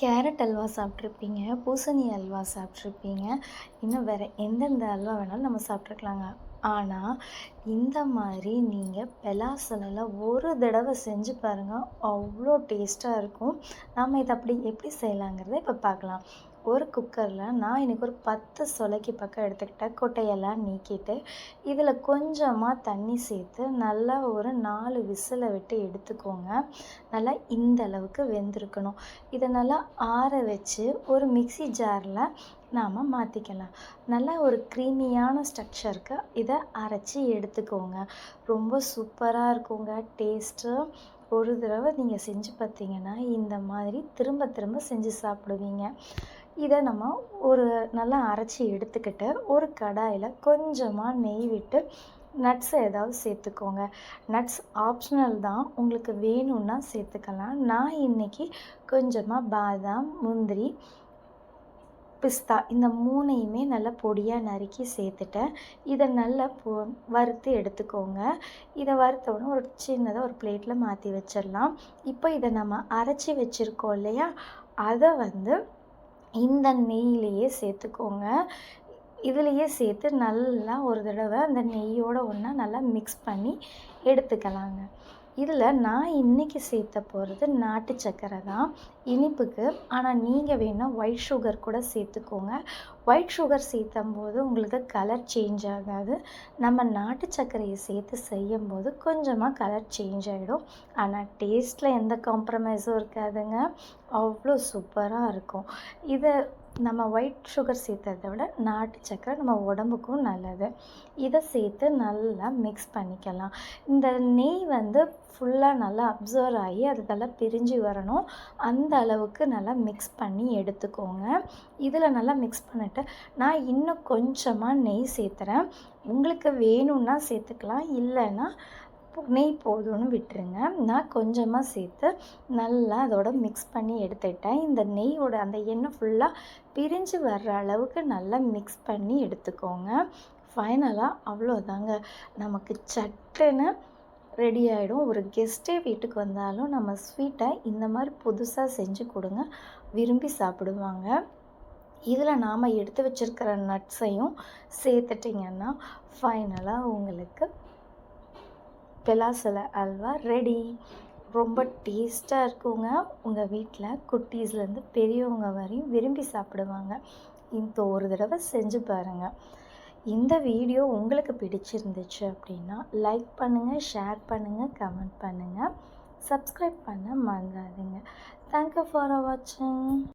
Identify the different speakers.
Speaker 1: Carrot halwa சாப்பிட்ருப்பீங்க பூசணி அல்வா சாப்பிட்ருப்பீங்க. இன்னும் வேறு எந்தெந்த அல்வா வேணாலும் நம்ம சாப்பிட்ருக்கலாங்க. ஆனால் இந்த மாதிரி நீங்கள் பெலாசலில் ஒரு தடவை செஞ்சு பாருங்கள் அவ்வளோ டேஸ்ட்டாக இருக்கும். நாம் இதை அப்படி எப்படி செய்யலாங்கிறத இப்போ பார்க்கலாம். ஒரு குக்கரில் நான் இன்றைக்கி ஒரு பத்து சொலைக்கு பக்கம் எடுத்துக்கிட்டேன் கொட்டையெல்லாம் நீக்கிட்டு இதில் கொஞ்சமாக தண்ணி சேர்த்து நல்லா ஒரு நாலு விசிலை விட்டு எடுத்துக்கோங்க. நல்லா இந்த அளவுக்கு வெந்திருக்கணும். இதை நல்லா ஆற வச்சு ஒரு மிக்சி ஜாரில் நாம் மாற்றிக்கலாம் நல்லா ஒரு க்ரீமியான ஸ்ட்ரக்சருக்கு இதை அரைச்சி எடுத்துக்கோங்க. ரொம்ப சூப்பராக இருக்குங்க. டேஸ்ட்டு. ஒரு தடவை நீங்கள் செஞ்சு பார்த்தீங்கன்னா இந்த மாதிரி திரும்ப திரும்ப செஞ்சு சாப்பிடுவீங்க. இதை நம்ம ஒரு நல்லா அரைச்சி எடுத்துக்கிட்டு ஒரு கடாயில் கொஞ்சமாக நெய் விட்டு நட்ஸ் ஏதாவது சேர்த்துக்கோங்க. நட்ஸ் ஆப்ஷனல் தான். உங்களுக்கு வேணும்னா சேர்த்துக்கலாம். நான் இன்றைக்கி கொஞ்சமாக பாதாம் முந்திரி பிஸ்தா இந்த மூணையுமே நல்லா பொடியாக நறுக்கி சேர்த்துட்டேன். இதை நல்லா பொ வறுத்து எடுத்துக்கோங்க. இதை வறுத்த உடனே ஒரு சின்னதாக ஒரு பிளேட்டில் மாற்றி வச்சிடலாம். இப்போ இதை நம்ம அரைச்சி வச்சுருக்கோம் இல்லையா? அதை வந்து இந்த நெய்யிலேயே சேர்த்துக்கோங்க. இதுலேயே சேர்த்து நல்லா ஒரு தடவை அந்த நெய்யோடு ஒன்றா நல்லா மிக்ஸ் பண்ணி எடுத்துக்கலாங்க. இதில் நான் இன்றைக்கி சேர்த்த போகிறது நாட்டு சர்க்கரை தான். இனிப்புக்கு ஆனால் நீங்கள் வேணால் ஒயிட் சுகர் கூட சேர்த்துக்கோங்க. ஒயிட் சுகர் சேர்த்தும் போது உங்களுக்கு கலர் சேஞ்ச் ஆகாது. நம்ம நாட்டு சர்க்கரையை சேர்த்து செய்யும் போது கொஞ்சமாக கலர் சேஞ்ச் ஆகிடும் ஆனால் டேஸ்ட்டில் எந்த காம்ப்ரமைஸும் இருக்காதுங்க. அவ்வளோ சூப்பராக இருக்கும். இதை நம்ம ஒயிட் சுகர் சேர்த்ததை விட நாட்டு சக்கரை நம்ம உடம்புக்கும் நல்லது. இதை சேர்த்து நல்லா மிக்ஸ் பண்ணிக்கலாம். இந்த நெய் வந்து ஃபுல்லாக நல்லா அப்சர்வ் ஆகி அதெல்லாம் பிரிஞ்சு வரணும். அந்த அளவுக்கு நல்லா மிக்ஸ் பண்ணி எடுத்துக்கோங்க. இதில் நல்லா மிக்ஸ் பண்ணிவிட்டு நான் இன்னும் கொஞ்சமாக நெய் சேர்த்துறேன். உங்களுக்கு வேணும்னா சேர்த்துக்கலாம். இல்லைன்னா நெய் போதும்னு விட்டுருங்க. நான் கொஞ்சமாக சேர்த்து நல்லா அதோட மிக்ஸ் பண்ணி எடுத்துட்டேன் இந்த நெய்யோட அந்த எண்ணெய் ஃபுல்லாக பிரிஞ்சு வர்ற அளவுக்கு நல்லா மிக்ஸ் பண்ணி எடுத்துக்கோங்க. ஃபைனலாக அவ்வளோதாங்க. நமக்கு சட்டுன்னு ரெடி ஆகிடும் ஒரு கெஸ்ட்டே வீட்டுக்கு வந்தாலும் நம்ம ஸ்வீட்டை இந்த மாதிரி புதுசாக செஞ்சு கொடுங்க. விரும்பி சாப்பிடுவாங்க. இதில் நாம் எடுத்து வச்சுருக்கிற நட்ஸையும் சேர்த்துட்டிங்கன்னா ஃபைனலாக உங்களுக்கு பெலாசல அல்வா ரெடி ரொம்ப டேஸ்ட்டாக இருக்குங்க. உங்கள் வீட்டில் குட்டீஸ்லேருந்து பெரியவங்க வரையும் விரும்பி சாப்பிடுவாங்க. இந்த ஒரு தடவை செஞ்சு பாருங்கள் இந்த வீடியோ உங்களுக்கு பிடிச்சிருந்துச்சு அப்படின்னா லைக் பண்ணுங்கள் ஷேர் பண்ணுங்கள் கமெண்ட் பண்ணுங்கள் சப்ஸ்கிரைப் பண்ண மறந்துடாதீங்க. தேங்க்யூ ஃபார் வாட்சிங்